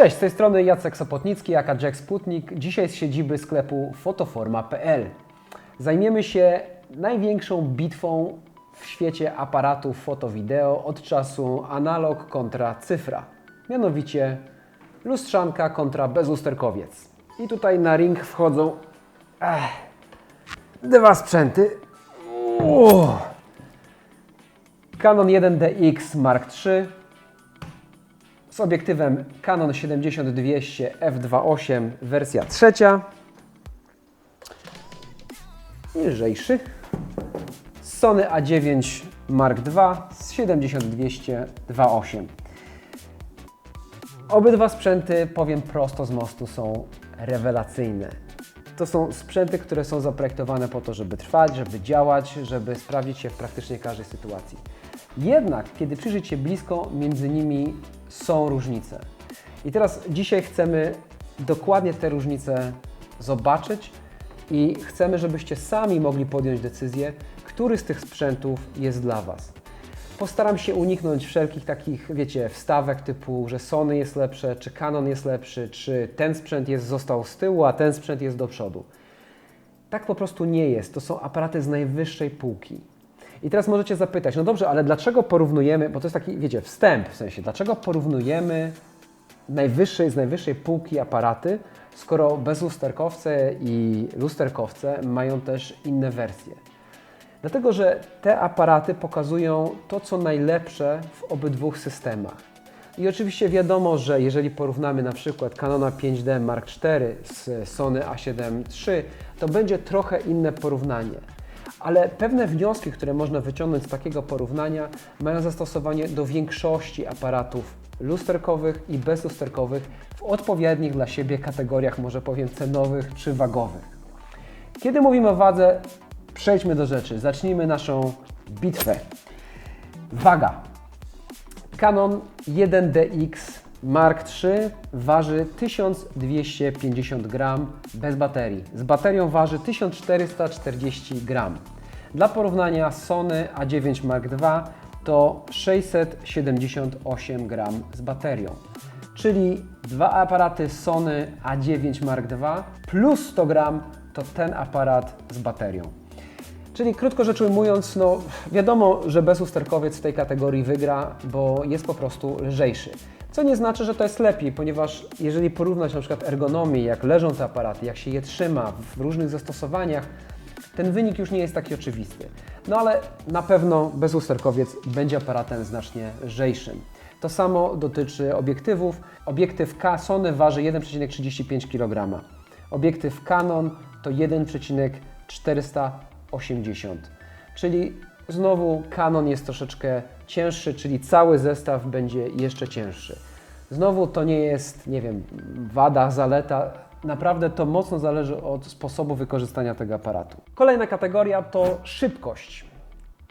Cześć, z tej strony Jacek Sopotnicki, aka Jack Sputnik. Dzisiaj z siedziby sklepu fotoforma.pl. Zajmiemy się największą bitwą w świecie aparatów foto-wideo od czasu analog kontra cyfra. Mianowicie lustrzanka kontra bezusterkowiec. I tutaj na ring wchodzą ech, dwa sprzęty. Uuu. Canon 1DX Mark III z obiektywem Canon 70-200 f2.8 wersja trzecia. I lżejszy. Sony A9 Mark II z 70-200 2.8. Obydwa sprzęty, powiem prosto z mostu, są rewelacyjne. To są sprzęty, które są zaprojektowane po to, żeby trwać, żeby działać, żeby sprawdzić się w praktycznie każdej sytuacji. Jednak, kiedy przyjrzeć się blisko, między nimi są różnice. I teraz dzisiaj chcemy dokładnie te różnice zobaczyć i chcemy, żebyście sami mogli podjąć decyzję, który z tych sprzętów jest dla Was. Postaram się uniknąć wszelkich takich, wiecie, wstawek typu, że Sony jest lepsze, czy Canon jest lepszy, czy ten sprzęt jest, został z tyłu, a ten sprzęt jest do przodu. Tak po prostu nie jest. To są aparaty z najwyższej półki. I teraz możecie zapytać, no dobrze, ale dlaczego porównujemy, bo to jest taki, wiecie, wstęp w sensie, dlaczego porównujemy najwyższej, z najwyższej półki aparaty, skoro bezlusterkowce i lusterkowce mają też inne wersje? Dlatego, że te aparaty pokazują to, co najlepsze w obydwu systemach. I oczywiście wiadomo, że jeżeli porównamy na przykład Canona 5D Mark IV z Sony A7 III, to będzie trochę inne porównanie. Ale pewne wnioski, które można wyciągnąć z takiego porównania, mają zastosowanie do większości aparatów lusterkowych i bezlusterkowych w odpowiednich dla siebie kategoriach, może powiem cenowych czy wagowych. Kiedy mówimy o wadze, przejdźmy do rzeczy. Zacznijmy naszą bitwę. Waga. Canon 1DX Mark III waży 1250 gram bez baterii. Z baterią waży 1440 gram. Dla porównania Sony A9 Mark II to 678 gram z baterią. Czyli dwa aparaty Sony A9 Mark II plus 100 gram to ten aparat z baterią. Czyli krótko rzecz ujmując, no wiadomo, że bezusterkowiec w tej kategorii wygra, bo jest po prostu lżejszy. Co nie znaczy, że to jest lepiej, ponieważ jeżeli porównać na przykład ergonomię, jak leżą te aparaty, jak się je trzyma w różnych zastosowaniach, ten wynik już nie jest taki oczywisty. No ale na pewno bezusterkowiec będzie aparatem znacznie lżejszym. To samo dotyczy obiektywów. Obiektyw K Sony waży 1,35 kg. Obiektyw Canon to 1,480 Czyli znowu Canon jest troszeczkę cięższy, czyli cały zestaw będzie jeszcze cięższy. Znowu to nie jest, nie wiem, wada, zaleta. Naprawdę to mocno zależy od sposobu wykorzystania tego aparatu. Kolejna kategoria to szybkość.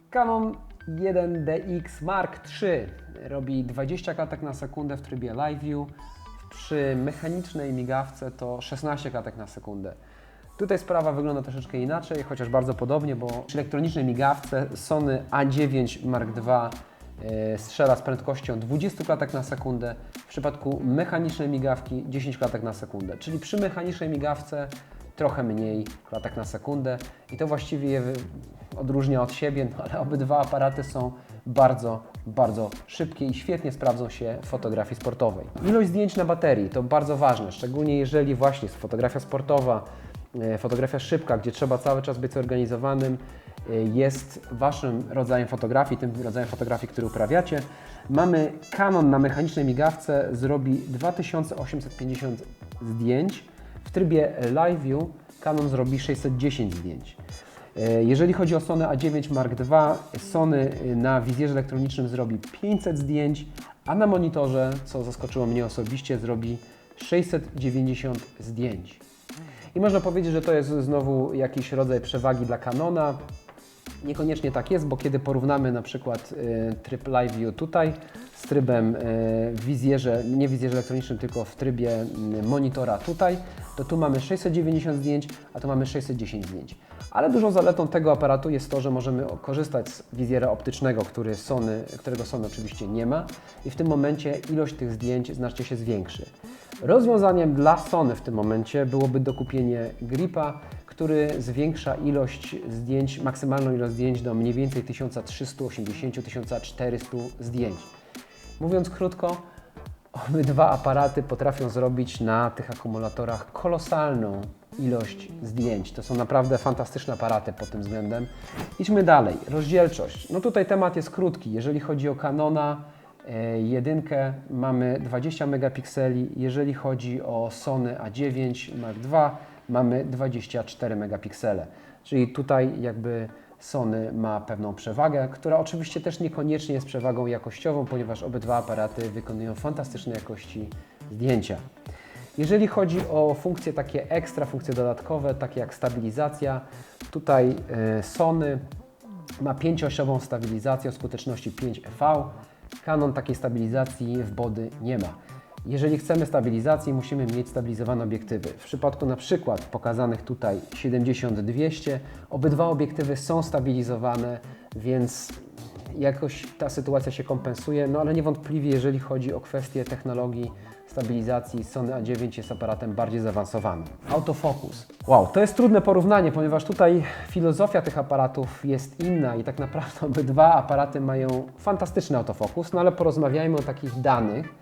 Canon 1DX Mark III robi 20 klatek na sekundę w trybie Live View. Przy mechanicznej migawce to 16 klatek na sekundę. Tutaj sprawa wygląda troszeczkę inaczej, chociaż bardzo podobnie, bo przy elektronicznej migawce Sony A9 Mark II strzela z prędkością 20 klatek na sekundę, w przypadku mechanicznej migawki 10 klatek na sekundę, czyli przy mechanicznej migawce trochę mniej klatek na sekundę i to właściwie je odróżnia od siebie, no ale obydwa aparaty są bardzo, bardzo szybkie i świetnie sprawdzą się w fotografii sportowej. Ilość zdjęć na baterii to bardzo ważne, szczególnie jeżeli właśnie jest fotografia sportowa, e, fotografia szybka, gdzie trzeba cały czas być zorganizowanym, e, jest Waszym rodzajem fotografii, tym rodzajem fotografii, który uprawiacie. Mamy Canon na mechanicznej migawce zrobi 2850 zdjęć. W trybie Live View Canon zrobi 610 zdjęć. E, Jeżeli chodzi o Sony A9 Mark II, Sony y, na wizjerze elektronicznym zrobi 500 zdjęć, a na monitorze, co zaskoczyło mnie osobiście, zrobi 690 zdjęć. I można powiedzieć, że to jest znowu jakiś rodzaj przewagi dla Canona. Niekoniecznie tak jest, bo kiedy porównamy na przykład y, tryb Live View tutaj z trybem e, w wizjerze, nie w wizjerze elektronicznym, tylko w trybie monitora tutaj, to tu mamy 690 zdjęć, a tu mamy 610 zdjęć. Ale dużą zaletą tego aparatu jest to, że możemy korzystać z wizjera optycznego, który Sony, którego Sony oczywiście nie ma i w tym momencie ilość tych zdjęć znacznie się zwiększy. Rozwiązaniem dla Sony w tym momencie byłoby dokupienie gripa, który zwiększa ilość zdjęć, maksymalną ilość zdjęć do mniej więcej 1380-1400 zdjęć. Mówiąc krótko, obydwa aparaty potrafią zrobić na tych akumulatorach kolosalną ilość zdjęć. To są naprawdę fantastyczne aparaty pod tym względem. Idźmy dalej. Rozdzielczość. No tutaj temat jest krótki. Jeżeli chodzi o Canona e, jedynkę, mamy 20 megapikseli. Jeżeli chodzi o Sony A9 Mark II, mamy 24 megapiksele. Czyli tutaj jakby Sony ma pewną przewagę, która oczywiście też niekoniecznie jest przewagą jakościową, ponieważ obydwa aparaty wykonują fantastycznej jakości zdjęcia. Jeżeli chodzi o funkcje takie ekstra, funkcje dodatkowe, takie jak stabilizacja, tutaj e, Sony ma pięciosiową stabilizację o skuteczności 5EV. Canon takiej stabilizacji w body nie ma. Jeżeli chcemy stabilizacji, musimy mieć stabilizowane obiektywy. W przypadku na przykład pokazanych tutaj 70-200, obydwa obiektywy są stabilizowane, więc jakoś ta sytuacja się kompensuje, no ale niewątpliwie jeżeli chodzi o kwestie technologii stabilizacji, Sony A9 jest aparatem bardziej zaawansowanym. Autofokus. Wow, to jest trudne porównanie, ponieważ tutaj filozofia tych aparatów jest inna i tak naprawdę obydwa aparaty mają fantastyczny autofokus, no ale porozmawiajmy o takich danych,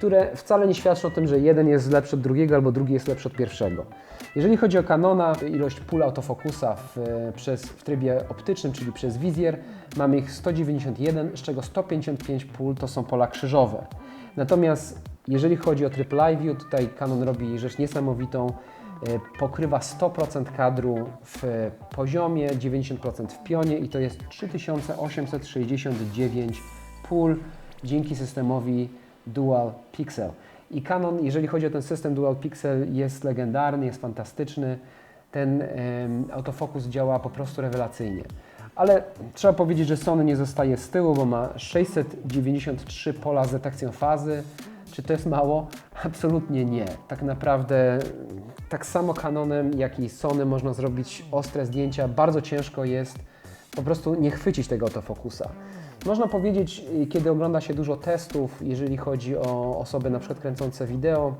które wcale nie świadczą o tym, że jeden jest lepszy od drugiego albo drugi jest lepszy od pierwszego. Jeżeli chodzi o Canona, ilość pól autofokusa w, przez, w trybie optycznym, czyli przez wizjer, mamy ich 191, z czego 155 pól to są pola krzyżowe. Natomiast jeżeli chodzi o tryb live view, tutaj Canon robi rzecz niesamowitą. E, Pokrywa 100% kadru w poziomie, 90% w pionie i to jest 3869 pól dzięki systemowi Dual Pixel. I Canon, jeżeli chodzi o ten system Dual Pixel, jest legendarny, jest fantastyczny. Ten autofokus działa po prostu rewelacyjnie. Ale trzeba powiedzieć, że Sony nie zostaje z tyłu, bo ma 693 pola z detekcją fazy. Czy to jest mało? Absolutnie nie. Tak naprawdę tak samo Canonem, jak i Sony można zrobić ostre zdjęcia. Bardzo ciężko jest po prostu nie chwycić tego autofokusa. Można powiedzieć, y, kiedy ogląda się dużo testów, jeżeli chodzi o osoby na przykład kręcące wideo,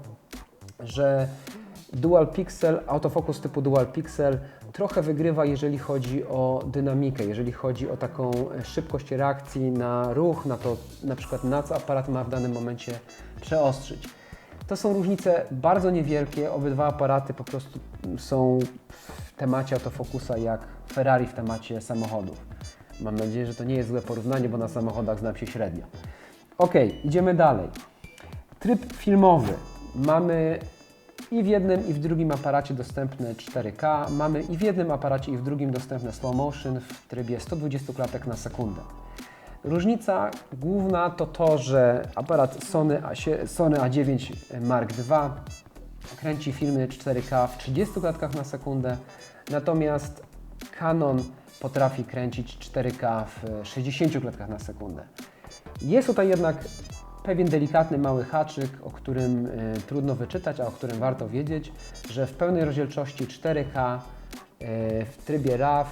że Dual Pixel, autofokus typu Dual Pixel trochę wygrywa, jeżeli chodzi o dynamikę, jeżeli chodzi o taką e, szybkość reakcji na ruch, na to na przykład na co aparat ma w danym momencie przeostrzyć. To są różnice bardzo niewielkie, obydwa aparaty po prostu są w temacie autofokusa jak Ferrari w temacie samochodów. Mam nadzieję, że to nie jest złe porównanie, bo na samochodach znam się średnio. Ok, idziemy dalej. Tryb filmowy. Mamy i w jednym, i w drugim aparacie dostępne 4K. Mamy i w jednym aparacie, i w drugim dostępne slow motion w trybie 120 klatek na sekundę. Różnica główna to to, że aparat Sony, A, Sony A9 Mark II kręci filmy 4K w 30 klatkach na sekundę, natomiast Canon potrafi kręcić 4K w 60 klatkach na sekundę. Jest tutaj jednak pewien delikatny mały haczyk, o którym y, trudno wyczytać, a o którym warto wiedzieć, że w pełnej rozdzielczości 4K y, w trybie RAW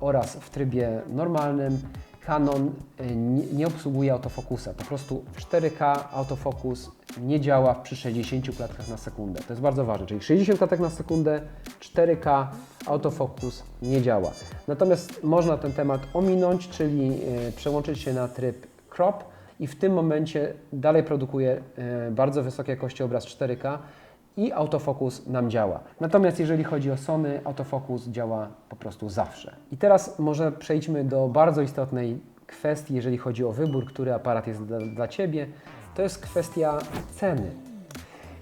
oraz w trybie normalnym Canon y, nie, obsługuje autofokusa. Po prostu 4K autofokus nie działa przy 60 klatkach na sekundę. To jest bardzo ważne, czyli 60 klatek na sekundę, 4K autofokus nie działa. Natomiast można ten temat ominąć, czyli y, przełączyć się na tryb crop i w tym momencie dalej produkuje e, bardzo wysokiej jakości obraz 4K i autofokus nam działa. Natomiast jeżeli chodzi o Sony, autofokus działa po prostu zawsze. I teraz może przejdźmy do bardzo istotnej kwestii, jeżeli chodzi o wybór, który aparat jest dla, dla Ciebie. To jest kwestia ceny.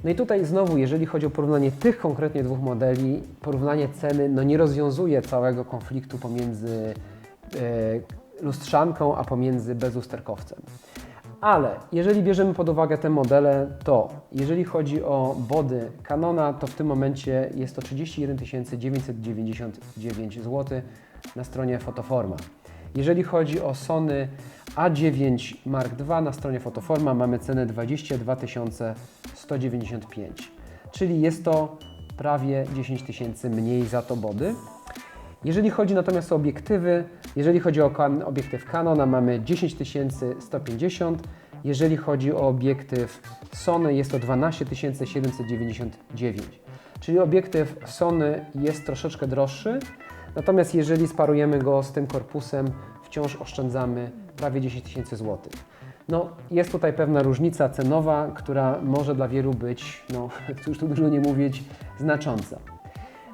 No i tutaj znowu, jeżeli chodzi o porównanie tych konkretnie dwóch modeli, porównanie ceny no nie rozwiązuje całego konfliktu pomiędzy e, lustrzanką, a pomiędzy bezusterkowcem. Ale jeżeli bierzemy pod uwagę te modele, to jeżeli chodzi o body Canona, to w tym momencie jest to 31 999 zł na stronie Fotoforma. Jeżeli chodzi o Sony A9 Mark II na stronie Fotoforma mamy cenę 22 195, czyli jest to prawie 10 tysięcy mniej za to body. Jeżeli chodzi natomiast o obiektywy, jeżeli chodzi o obiektyw Canona mamy 10 150, jeżeli chodzi o obiektyw Sony jest to 12 799. Czyli obiektyw Sony jest troszeczkę droższy, natomiast jeżeli sparujemy go z tym korpusem, wciąż oszczędzamy prawie 10 tysięcy złotych. No, jest tutaj pewna różnica cenowa, która może dla wielu być, no, cóż tu dużo nie mówić, znacząca.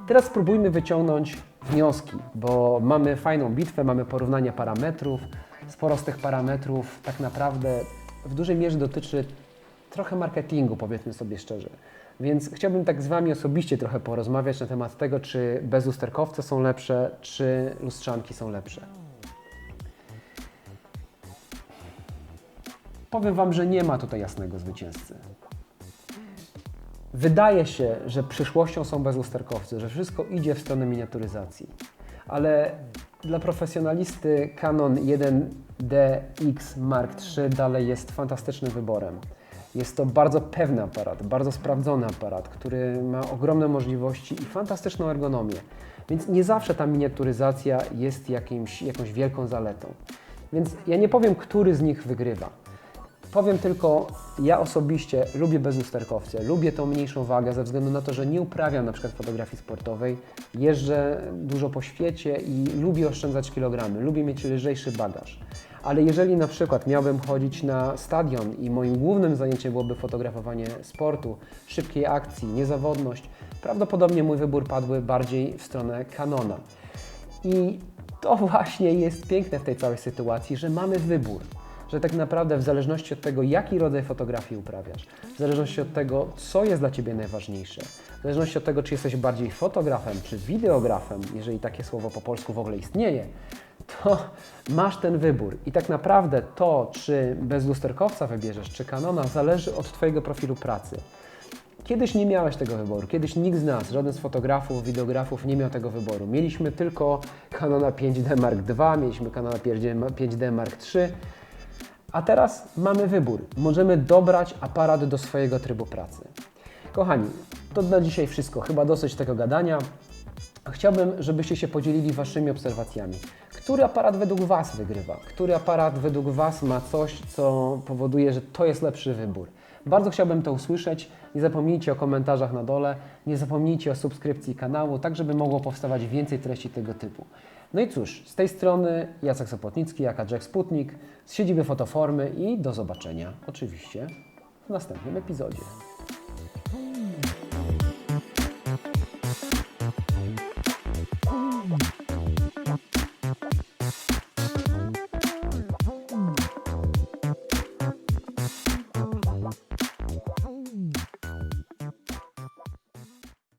Teraz spróbujmy wyciągnąć wnioski, bo mamy fajną bitwę, mamy porównanie parametrów. Sporo z tych parametrów tak naprawdę w dużej mierze dotyczy trochę marketingu, powiedzmy sobie szczerze. Więc chciałbym tak z Wami osobiście trochę porozmawiać na temat tego, czy bezusterkowce są lepsze, czy lustrzanki są lepsze. Powiem Wam, że nie ma tutaj jasnego zwycięzcy. Wydaje się, że przyszłością są bezusterkowcy, że wszystko idzie w stronę miniaturyzacji. Ale dla profesjonalisty Canon 1DX Mark III dalej jest fantastycznym wyborem. Jest to bardzo pewny aparat, bardzo sprawdzony aparat, który ma ogromne możliwości i fantastyczną ergonomię. Więc nie zawsze ta miniaturyzacja jest jakimś, jakąś wielką zaletą. Więc ja nie powiem, który z nich wygrywa. Powiem tylko, ja osobiście lubię bezusterkowce, lubię tą mniejszą wagę ze względu na to, że nie uprawiam na przykład fotografii sportowej, jeżdżę dużo po świecie i lubię oszczędzać kilogramy, lubię mieć lżejszy bagaż. Ale jeżeli na przykład miałbym chodzić na stadion i moim głównym zajęciem byłoby fotografowanie sportu, szybkiej akcji, niezawodność, prawdopodobnie mój wybór padłby bardziej w stronę Canona. I to właśnie jest piękne w tej całej sytuacji, że mamy wybór że tak naprawdę w zależności od tego, jaki rodzaj fotografii uprawiasz, w zależności od tego, co jest dla Ciebie najważniejsze, w zależności od tego, czy jesteś bardziej fotografem, czy wideografem, jeżeli takie słowo po polsku w ogóle istnieje, to masz ten wybór. I tak naprawdę to, czy bez lusterkowca wybierzesz, czy Canona, zależy od Twojego profilu pracy. Kiedyś nie miałeś tego wyboru. Kiedyś nikt z nas, żaden z fotografów, wideografów nie miał tego wyboru. Mieliśmy tylko Canona 5D Mark II, mieliśmy Canona 5D Mark III, a teraz mamy wybór. Możemy dobrać aparat do swojego trybu pracy. Kochani, to na dzisiaj wszystko. Chyba dosyć tego gadania. Chciałbym, żebyście się podzielili Waszymi obserwacjami. Który aparat według Was wygrywa? Który aparat według Was ma coś, co powoduje, że to jest lepszy wybór? Bardzo chciałbym to usłyszeć. Nie zapomnijcie o komentarzach na dole, nie zapomnijcie o subskrypcji kanału, tak żeby mogło powstawać więcej treści tego typu. No i cóż, z tej strony Jacek Sopotnicki, jaka Jack Sputnik, z siedziby Fotoformy i do zobaczenia oczywiście w następnym epizodzie.